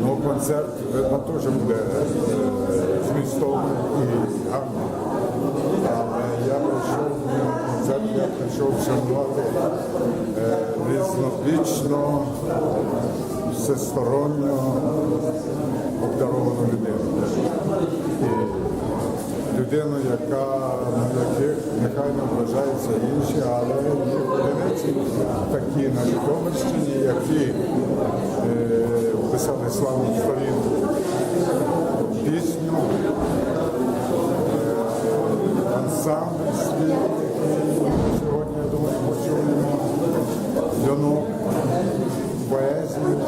Ну, концерт, видно, теж буде е, змістовний і гарний. Але я прийшов на концерт, я прийшов вшанувати е, різнобічно, всесторонньо обдаровану людину. І людину, яка на яких нехай не вважаються інші, але є одиниці такі на Житомирщині, які е, писали славну сторінку пісню, е, ансамбль який сьогодні, я думаю, почуємо. Льону, поезію,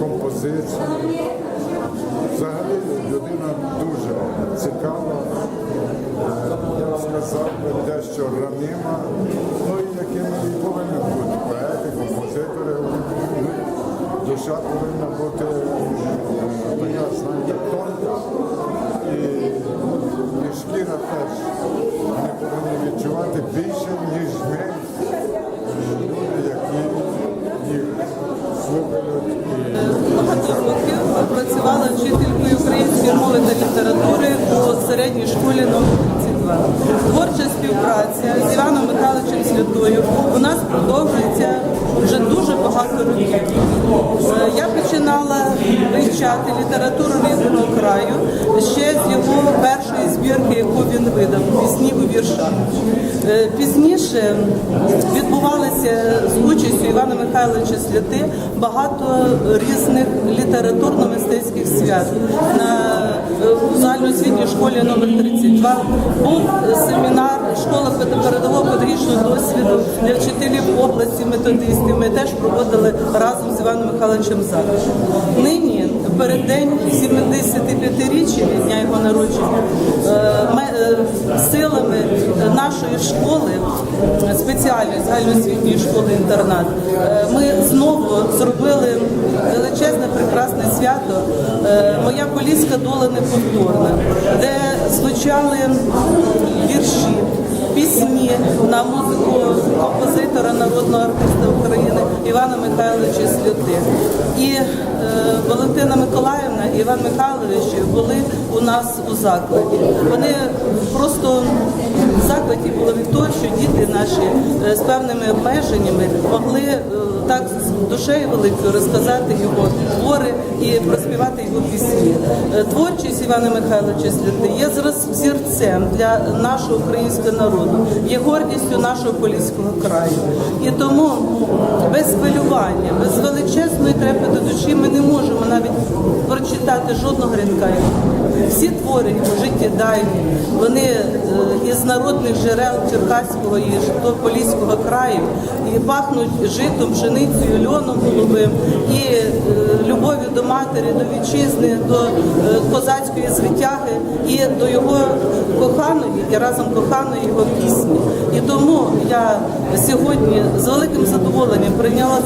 композицію. Взагалі людина дуже цікава, е, я б сказав, дещо ранима, ну і якими і повинні бути Душа повинна бути е, така, знаєте, тонка. І, шкіра теж. Вони повинні відчувати більше, ніж ми, е, люди, які їх слухають Багато років працювала вчителькою української мови та літератури у середній школі номер 32. Творча співпраця з Іваном Михайловичем Святою у нас продовжується багато років. Е, Я починала вивчати літературу рідного краю ще з його першої збірки, яку він видав пісні у віршах. Е, Пізніше відбувалися з участю Івана Михайловича Святи багато різних літературно-мистецьких свят. В загальноосвітній школі номер 32 був семінар школа передового педагогічного досвіду для вчителів області, методистів. Ми теж проводили разом з Іваном Михайловичем Закишем. Нині переддень 75-річчя від дня його народження е, е, силами нашої школи, спеціальної загальноосвітньої школи інтернат, е, ми знову зробили величезне прекрасне свято. Моя поліська доля неповторна, де звучали вірші. Пісні на музику композитора народного артиста України Івана Михайловича Сльоти. І е, Валентина Миколаївна і Іван Михайлович були у нас у закладі. Вони просто в закладі були від того, що діти наші е, з певними обмеженнями могли е, так з душею великою розказати його твори і проспівати його пісні. Е, Творчість Івана Михайловича Сліти є взірцем для нашого українського народу, є гордістю нашого поліського краю. І тому без хвилювання, без величезної трепету душі ми не можемо навіть прочитати жодного рядка. Всі твори життєдайні, вони е, із народних джерел Черкаського і Поліського краю. І пахнуть житом, пшеницею, льоном голубим. І е, любов'ю до матері, до вітчизни, до е, козацької звитяги. І до його коханої і разом коханої його пісні. І тому я сьогодні з великим задоволенням прийняла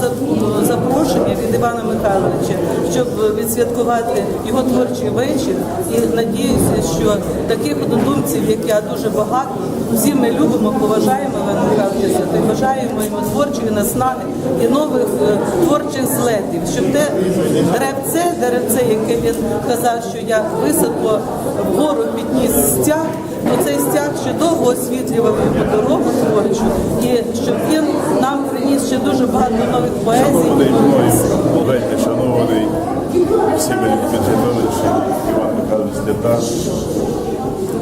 запрошення від Івана Михайловича, щоб відсвяткувати його творчий вечір. І надіюся, що таких однодумців, як я, дуже багато. Всі ми любимо, поважаємо Івана Михайловича бажаємо йому творчої наснаги і нових е, творчих злетів, щоб те деревце, деревце, яке він казав, що я високо вгору підніс стяг, то цей стяг довго освітлював дорогу творчу, і щоб він нам приніс ще дуже багато нових поезій. Шановний шанований всіми від Іван Михайлович Лета.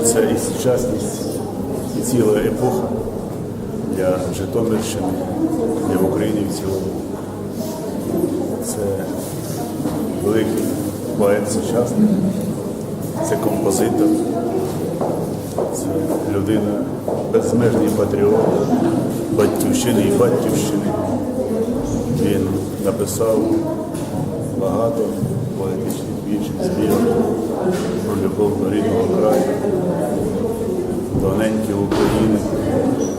Це і сучасність, і ціла епоха для Житомирщини, для України в цілому. Це великий поет сучасний, це композитор, людина, безмежний патріот батьківщини і батьківщини. Він написав багато поетичних віршів, збірок про любов до рідного краю, до неньки України.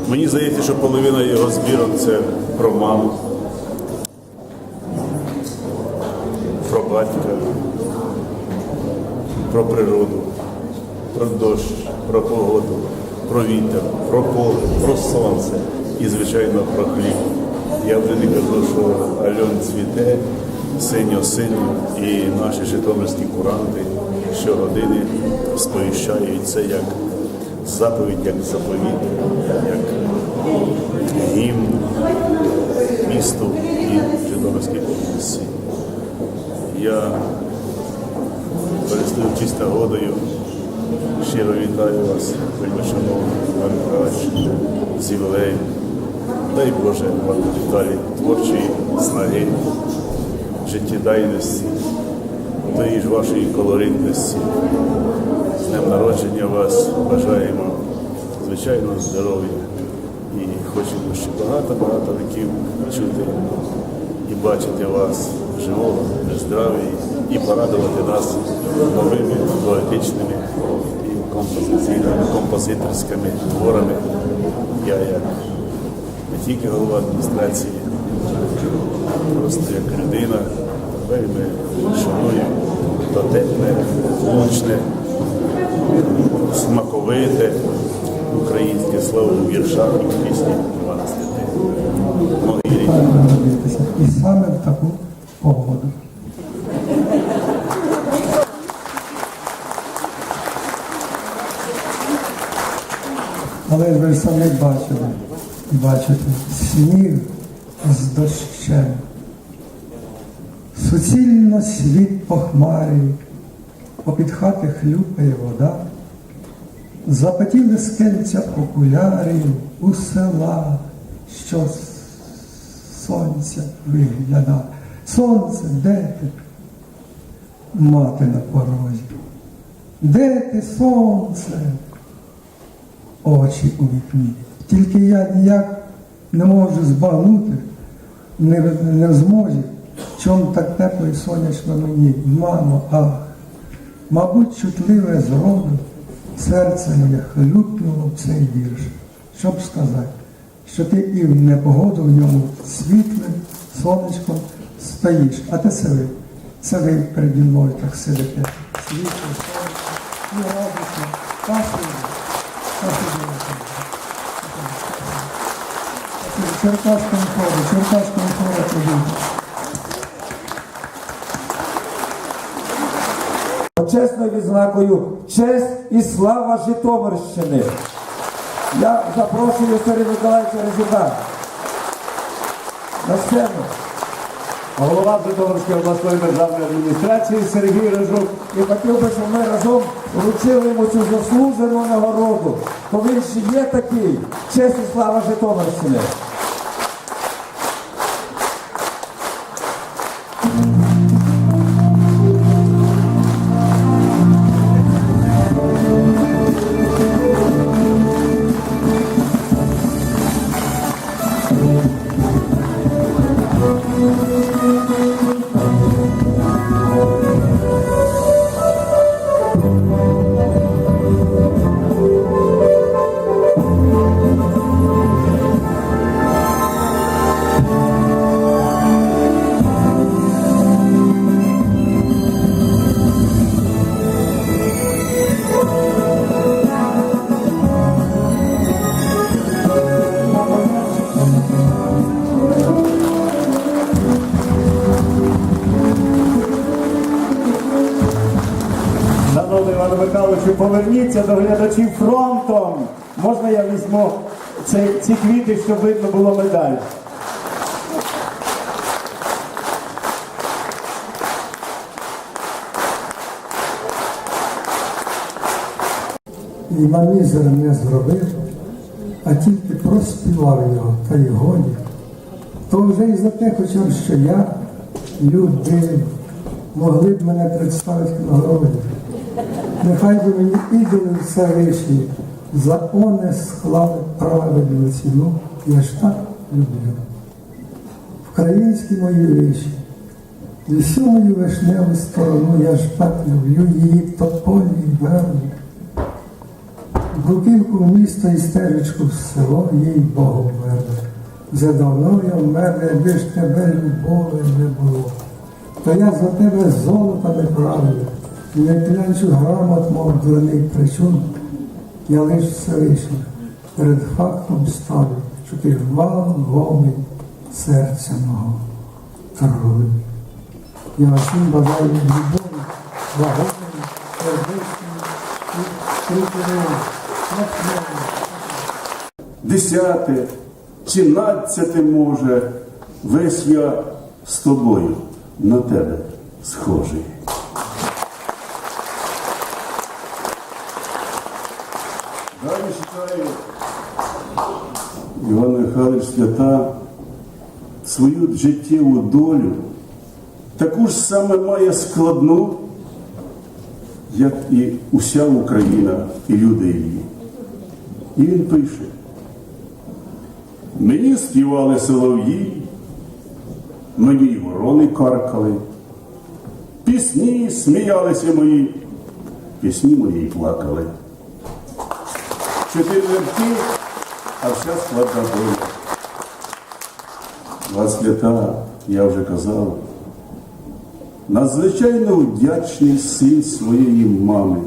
Мені здається, що половина його збірок це про маму, про батька, про природу, про дощ, про погоду, про вітер, про поле, про сонце і, звичайно, про хліб. Я вже не кажу, що Альон цвіте, синьо-синьо, і наші житомирські куранти щогодини сповіщають це як заповідь, як заповіт, як гімн місту і Житомирській області. Я користуючись нагодою, щиро вітаю вас, вельми шановний Михайлович, з ювілеєм. Дай Боже вам далі творчої снаги, життєдайності, тої ж вашої колоритності. З днем народження вас бажаємо звичайного здоров'я і хочемо ще багато-багато років чути і бачити вас живого, здраві і порадувати нас новими поетичними і композиторськими творами. Я як не тільки голова адміністрації, просто як людина, вельми шаную дотепне, влучне, смаковите українське слово у віршах і в пісні Івана народитися. І саме в таку погоду. Але ви ж самі бачили, бачите, сніг з дощем. Суцільно світ похмарий, попід хати хлюпає вода. Запотіли скельця окулярів у села, що сонця вигляда. Сонце, де ти? Мати на порозі. Де ти сонце? Очі у вікні. Тільки я ніяк не можу збагнути, не, не в змозі, чому так тепло і сонячно мені. Мамо, ах, мабуть, чутливе зроду, серце моє хлюпнуло в цей вірш, щоб сказати, що ти і в непогоду в ньому світлим сонечком стоїш. А те це ви, це ви переді мною так сидите. Світло, сонечко, і радісно. Спасибо. Черкаському хорі, в Черкаському хорі ходіть. Почесною відзнакою честь і слава Житомирщини. Я запрошую Сергія Миколаївича Резюка на сцену. Голова Житомирської обласної державної адміністрації Сергій Рижук. І хотів би, щоб ми разом вручили йому цю заслужену нагороду. Бо він ще є такий. Честь і слава Житомирщини. Поверніться до глядачів фронтом. Можна я візьму ці, ці квіти, щоб видно було медаль? І мізер не зробив, а тільки проспівав його, та й годі. То вже й за те, хоча б що я, люди, могли б мене представити на городі. Нехай би мені ідоли все вишні, за оне склали праведну ціну, я ж так люблю. Українські мої вишні, і всю мою вишневу сторону я ж так люблю її тополі й. Бруківку в місто і стежечку в село, їй Богу вмерли. Вже давно я вмер, якби ж тебе любові не було. То я за тебе золота не не клянчу грамот, мов дурний причун. Я лиш Всевишній перед фактом ставлю, що ти вал гомий серця мого. Торгуй. Я всім бажаю любові, благодні, сердечної і десяте, чінадцяте може, весь я з тобою на тебе схожий. Далі читаю Іван Михайлович Свята свою життєву долю таку ж саме має складну, як і уся Україна і люди її. І він пише. Мені співали солов'ї, мені й ворони каркали, пісні сміялися мої, пісні мої плакали. Чотири верті, а вся складна доля. Вас свята, я вже казав, надзвичайно вдячний син своєї мами.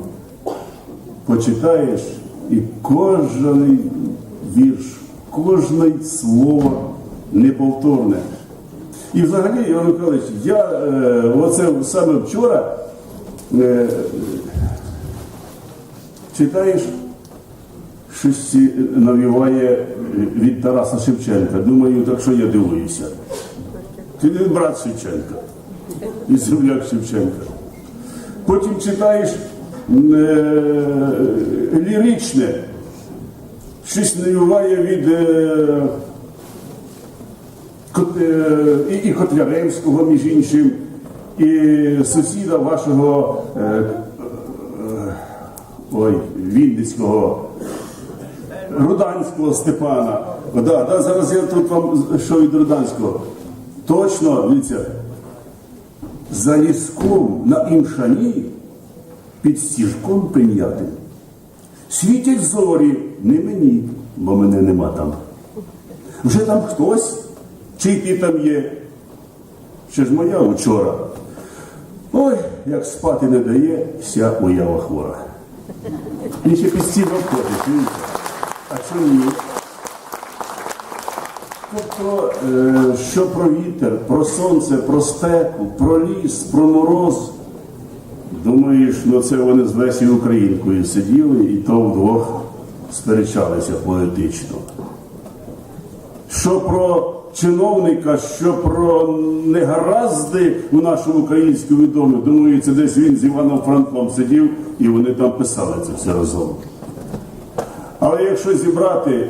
Почитаєш і кожен вірш, кожне слово неповторне. І взагалі, Іван Михайлович, я е, оце саме вчора е, читаєш, щось навіває від Тараса Шевченка. Думаю, так що я дивуюся. Ти не брат Шевченка і земляк Шевченка. Потім читаєш е, ліричне, щось навіває від е, е, і, Котляревського, між іншим, і сусіда вашого ой, Вінницького, Руданського Степана. Да, да, зараз я тут вам що від Руданського. Точно, дивіться, за ліском на імшані під стіжком пенятим. Світять зорі, не мені, бо мене нема там. Вже там хтось, чий ти там є. Ще ж моя вчора. Ой, як спати не дає, вся уява хвора. Він ще під стіну входить, ні? Тобто, е, що про вітер, про сонце, про стеку, про ліс, про мороз. Думаєш, ну це вони з Лесі Українкою сиділи і то вдвох сперечалися поетично. Що про чиновника, що про негаразди у нашому українському домі, думаю, це десь він з Іваном Франком сидів і вони там писали це все разом. Але якщо зібрати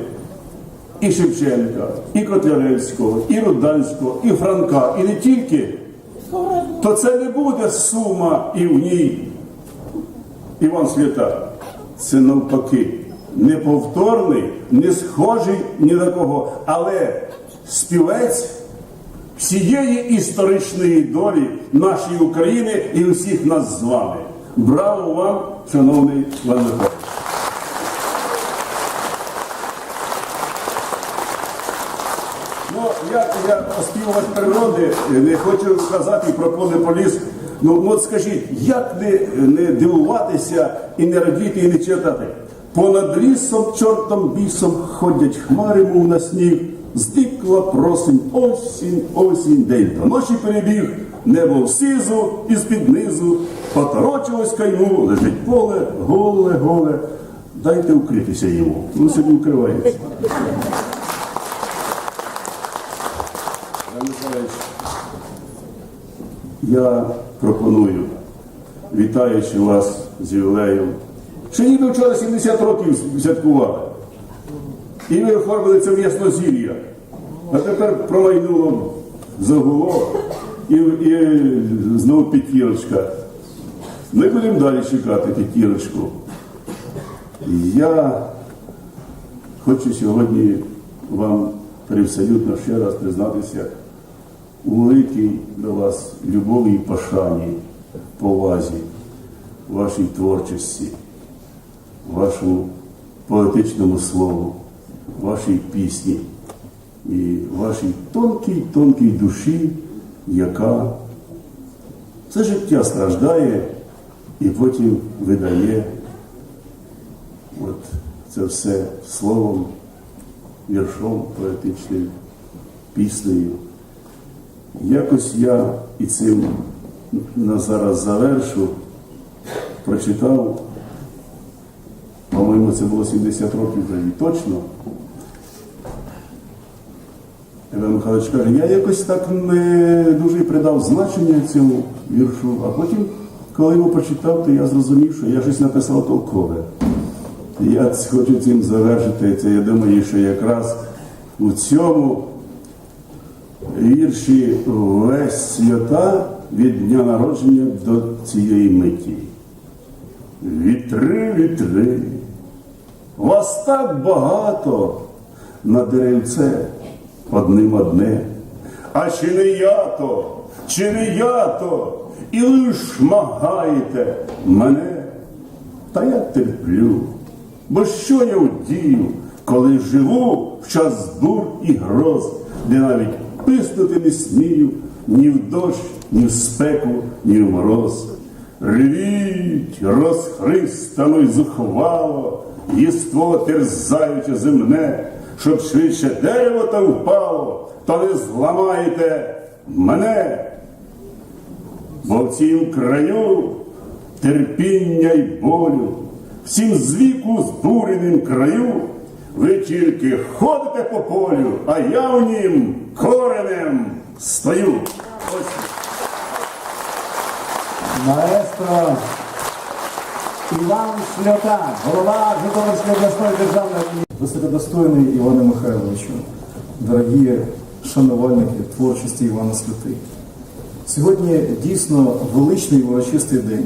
і Шевченка, і Котляревського, і Руданського, і Франка, і не тільки, то це не буде сума і в ній Іван Свята. Це навпаки неповторний, не схожий ні на кого, але співець всієї історичної долі нашої України і усіх нас з вами. Браво вам, шановний Іван Михайлович! Ну, як я оспівувач природи, не хочу сказати про поле поліс. Ну, от скажіть, як не, не дивуватися і не радіти, і не читати? Понад лісом, чортом бісом ходять хмари, мов на сніг, здикла просень, осінь, осінь, день до ночі перебіг, небо в сизу і з-під низу, поторочилось кайму, лежить поле, голе, голе. Дайте укритися йому. Ну, сьогодні укривається. Іван Михайлович, Я пропоную, вітаючи вас з ювілеєм, що ніби вчора 70 років святкували. І ви оформили це в яснозір'я. А тепер пролайнуло загуло і, і знову п'ятірочка. Ми будемо далі чекати п'ятірочку. Я хочу сьогодні вам привселюдно ще раз признатися у великій до вас любові і пошані, повазі, вашій творчості, вашому поетичному слову, вашій пісні і вашій тонкій, тонкій душі, яка це життя страждає і потім видає от це все словом, віршом поетичним, піснею. Якось я і цим на зараз завершу, прочитав, по-моєму, це було 70 років тоді, точно. Іван Михайлович каже, я якось так не дуже придав значення цьому віршу, а потім, коли його прочитав, то я зрозумів, що я щось написав толкове. Я хочу цим завершити. Це я думаю, що якраз у цьому вірші весь свята від дня народження до цієї миті. Вітри, вітри, вас так багато на деревце одним одне. А чи не я то, чи не я то, і лиш магаєте мене? Та я терплю, бо що я вдію, коли живу в час бур і гроз, де навіть писнути не смію ні в дощ, ні в спеку, ні в мороз. Ревіть, розхристано й зухвало, єство терзаюче земне, щоб швидше дерево та впало, то не зламаєте мене. Бо в цім краю терпіння й болю, в цім звіку збуреним краю, ви тільки ходите по полю, а я в нім коренем стою. Ось. Маестро Іван Шльота, голова Житомирської обласної державної Високодостойний Іване Михайловичу, дорогі шанувальники творчості Івана Святий. Сьогодні дійсно величний і урочистий день,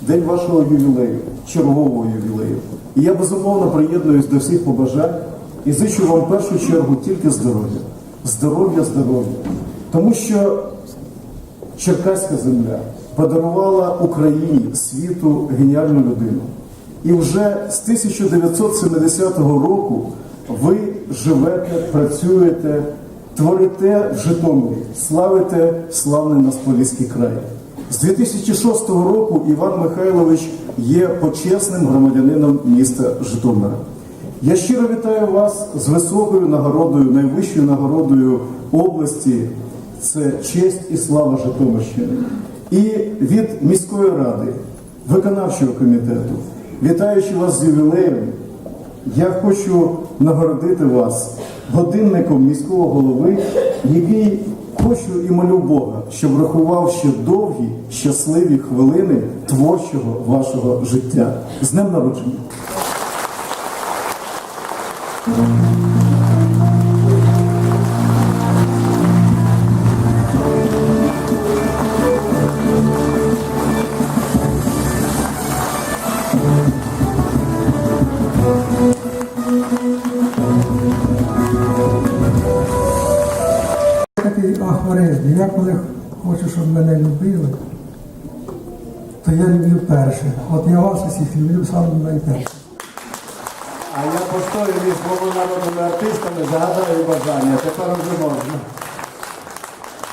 день вашого ювілею, чергового ювілею. І я безумовно приєднуюсь до всіх побажань і зичу вам в першу чергу тільки здоров'я. Здоров'я, здоров'я. Тому що Черкаська земля подарувала Україні світу геніальну людину. І вже з 1970 року ви живете, працюєте, творите в Житомирі, славите славний наш Поліський край. З 2006 року Іван Михайлович є почесним громадянином міста Житомира. Я щиро вітаю вас з високою нагородою, найвищою нагородою області. Це честь і слава Житомирщини. І від міської ради, виконавчого комітету, вітаючи вас з ювілеєм, я хочу нагородити вас годинником міського голови, який хочу і молю Бога, щоб врахував ще довгі, щасливі хвилини творчого вашого життя. З днем народження! Я коли хочу, щоб мене любили, то я люблю перше. От я вас усіх люблю саме найперше. А я постою між двома народними артистами, загадаю бажання. Тепер вже можна.